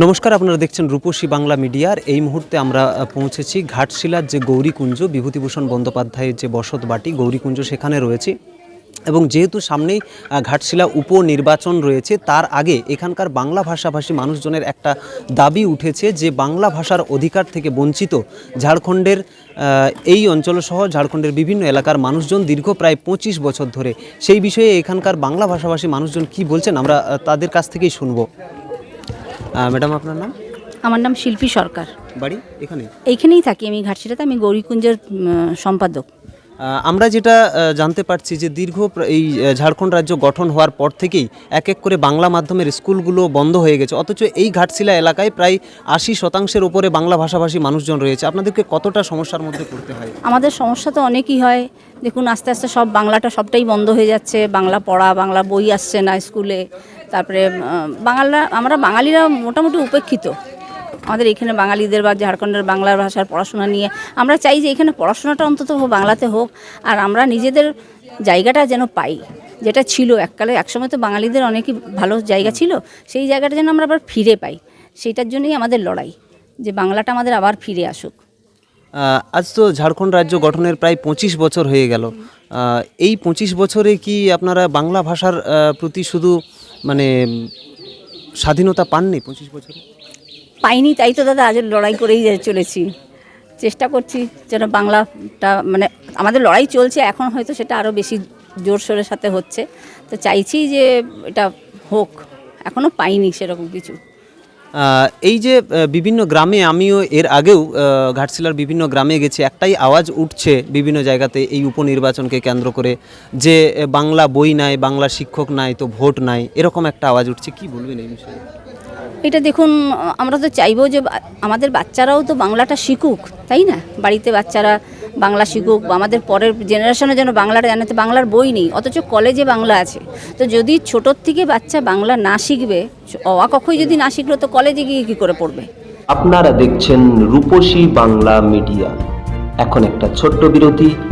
নমস্কার, আপনারা দেখছেন রূপসী বাংলা মিডিয়ার এই মুহূর্তে আমরা পৌঁছেছি ঘাটশিলার যে গৌরীকুঞ্জ, বিভূতিভূষণ বন্দ্যোপাধ্যায়ের যে বসত বাটি গৌরীকুঞ্জ সেখানে রয়েছে। এবং যেহেতু সামনেই ঘাটশিলা উপনির্বাচন রয়েছে, তার আগে এখানকার বাংলা ভাষাভাষী মানুষজনের একটা দাবি উঠেছে যে, বাংলা ভাষার অধিকার থেকে বঞ্চিত ঝাড়খণ্ডের এই অঞ্চলসহ ঝাড়খণ্ডের বিভিন্ন এলাকার মানুষজন দীর্ঘ প্রায় পঁচিশ বছর ধরে। সেই বিষয়ে এখানকার বাংলা ভাষাভাষী মানুষজন কি বলছেন? আমরা তাদের কাছ থেকেই শুনব। ম্যাডাম আপনার নাম? আমার নাম শিল্পী সরকার। বাড়ি? এখানে এইখানেই থাকি আমি ঘাটশিলাতে। আমি গৌরীকুঞ্জের সম্পাদক। আমরা যেটা জানতে পারছি যে দীর্ঘ এই ঝাড়খণ্ড রাজ্য গঠন হওয়ার পর থেকেই এক এক করে বাংলা মাধ্যমের স্কুলগুলো বন্ধ হয়ে গেছে। অথচ এই ঘাটশিলা এলাকায় প্রায় আশি শতাংশের ওপরে বাংলা ভাষাভাষী মানুষজন রয়েছে। আপনাদেরকে কতটা সমস্যার মধ্যে পড়তে হয়? আমাদের সমস্যা তো অনেকই হয়। দেখুন আস্তে আস্তে সব বাংলাটা সবটাই বন্ধ হয়ে যাচ্ছে। বাংলা পড়া বাংলা বই আসছে না স্কুলে। তারপরে বাঙালরা, আমরা বাঙালিরা মোটামুটি উপেক্ষিত। আমাদের এখানে বাঙালিদের বা ঝাড়খণ্ডের বাংলা ভাষার পড়াশোনা নিয়ে, আমরা চাই যে এখানে পড়াশোনাটা অন্তত বাংলাতে হোক, আর আমরা নিজেদের জায়গাটা যেন পাই। যেটা ছিল এককালে, একসময় তো বাঙালিদের অনেকই ভালো জায়গা ছিল, সেই জায়গাটা যেন আমরা আবার ফিরে পাই। সেইটার জন্যই আমাদের লড়াই, যে বাংলাটা আমাদের আবার ফিরে আসুক। আজ তো ঝাড়খণ্ড রাজ্য গঠনের প্রায় পঁচিশ বছর হয়ে গেল। এই পঁচিশ বছরে কি আপনারা বাংলা ভাষার প্রতি শুধু মানে স্বাধীনতা পাননি পঁচিশ বছরে? পাইনি, তাই তো দাদা, আজ লড়াই করেই চলেছি। চেষ্টা করছি যেন বাংলাটা মানে আমাদের লড়াই চলছে, এখন হয়তো সেটা আরও বেশি জোরসোরের সাথে হচ্ছে। তো চাইছি যে এটা হোক এখনও পাইনি সেরকম কিছু। এই যে বিভিন্ন গ্রামে আমিও এর আগেও ঘাটশিলার বিভিন্ন গ্রামে গেছি, একটাই আওয়াজ উঠছে বিভিন্ন জায়গাতে এই উপনির্বাচনকে কেন্দ্র করে যে বাংলা বই নাই, বাংলা শিক্ষক নাই, তো ভোট নাই, এরকম একটা আওয়াজ উঠছে, কি বলবেন এই বিষয়ে? এটা দেখুন, আমরা তো চাইব যে আমাদের বাচ্চারাও তো বাংলাটা শিখুক, তাই না? বাড়িতে বাচ্চারা বাংলা শিখুক আমাদের পরের জেনারেশনে যেন বাংলাটা জানে, তো বাংলার বই নেই, অথচ কলেজে বাংলা আছে। তো যদি ছোটোর থেকে বাচ্চা বাংলা না শিখবে অ কখই যদি না শিখলো, তো কলেজে গিয়ে কী করে পড়বে? আপনারা দেখছেন রূপসী বাংলা মিডিয়া এখন একটা ছোট্ট বিরতি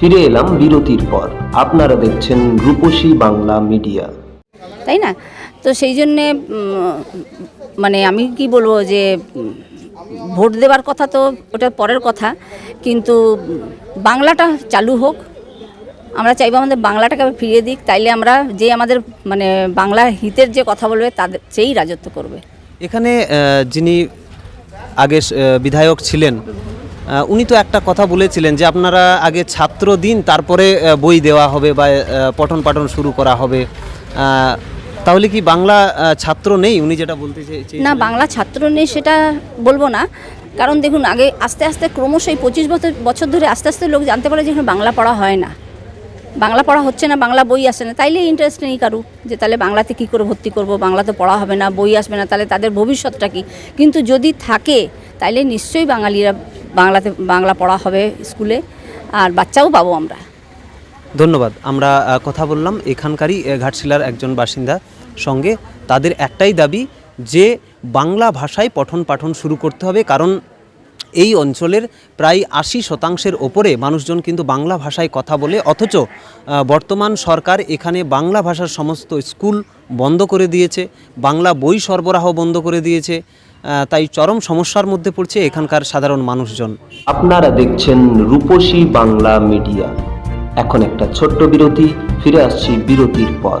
ফিরে এলাম বিরতির পর। আপনারা দেখছেন রূপসী বাংলা মিডিয়া। তাই না? তো সেই জন্যে মানে আমি কি বলব যে ভোট দেওয়ার কথা তো ওটা পরের কথা কিন্তু বাংলাটা চালু হোক আমরা চাইব আমাদের বাংলাটাকে ফিরিয়ে দিক তাইলে আমরা যে আমাদের মানে বাংলা হিতের যে কথা বলবে তাদের সেই রাজত্ব করবে। এখানে যিনি আগে বিধায়ক ছিলেন উনি তো একটা কথা বলেছিলেন যে আপনারা আগে ছাত্র দিন, তারপরে বই দেওয়া হবে বা পঠন পাঠন শুরু করা হবে। তাহলে কি বাংলা ছাত্র নেই? উনি যেটা বলতে চাই না, বাংলা ছাত্র নেই সেটা বলব না। কারণ দেখুন, আগে আস্তে আস্তে ক্রমশ এই পঁচিশ বছর বছর ধরে আস্তে আস্তে লোক জানতে পারে যে এখানে বাংলা পড়া হয় না। বাংলা পড়া হচ্ছে না, বাংলা বই আসে না, তাইলে ইন্টারেস্ট নেই কারু, যে তাহলে বাংলাতে কী করে ভর্তি করব, বাংলাতে পড়া হবে না, বই আসবে না তাহলে তাদের ভবিষ্যৎটা কী? কিন্তু যদি থাকে, তাইলে নিশ্চয়ই বাঙালিরা বাংলাতে, বাংলা পড়া হবে স্কুলে, আর বাচ্চাও পাবো আমরা। ধন্যবাদ। আমরা কথা বললাম এখানকারই ঘাটশিলার একজন বাসিন্দা সঙ্গে। তাদের একটাই দাবি, যে বাংলা ভাষায় পঠন পাঠন শুরু করতে হবে, কারণ এই অঞ্চলের প্রায় আশি শতাংশের ওপরে মানুষজন কিন্তু বাংলা ভাষায় কথা বলে, অথচ বর্তমান সরকার এখানে বাংলা ভাষার সমস্ত স্কুল বন্ধ করে দিয়েছে, বাংলা বই সরবরাহ বন্ধ করে দিয়েছে তাই চরম সমস্যার মধ্যে পড়ছে এখানকার সাধারণ মানুষজন। আপনারা দেখছেন রূপসী বাংলা মিডিয়া। এখন একটা ছোট্ট বিরতি, ফিরে আসছি বিরতির পর।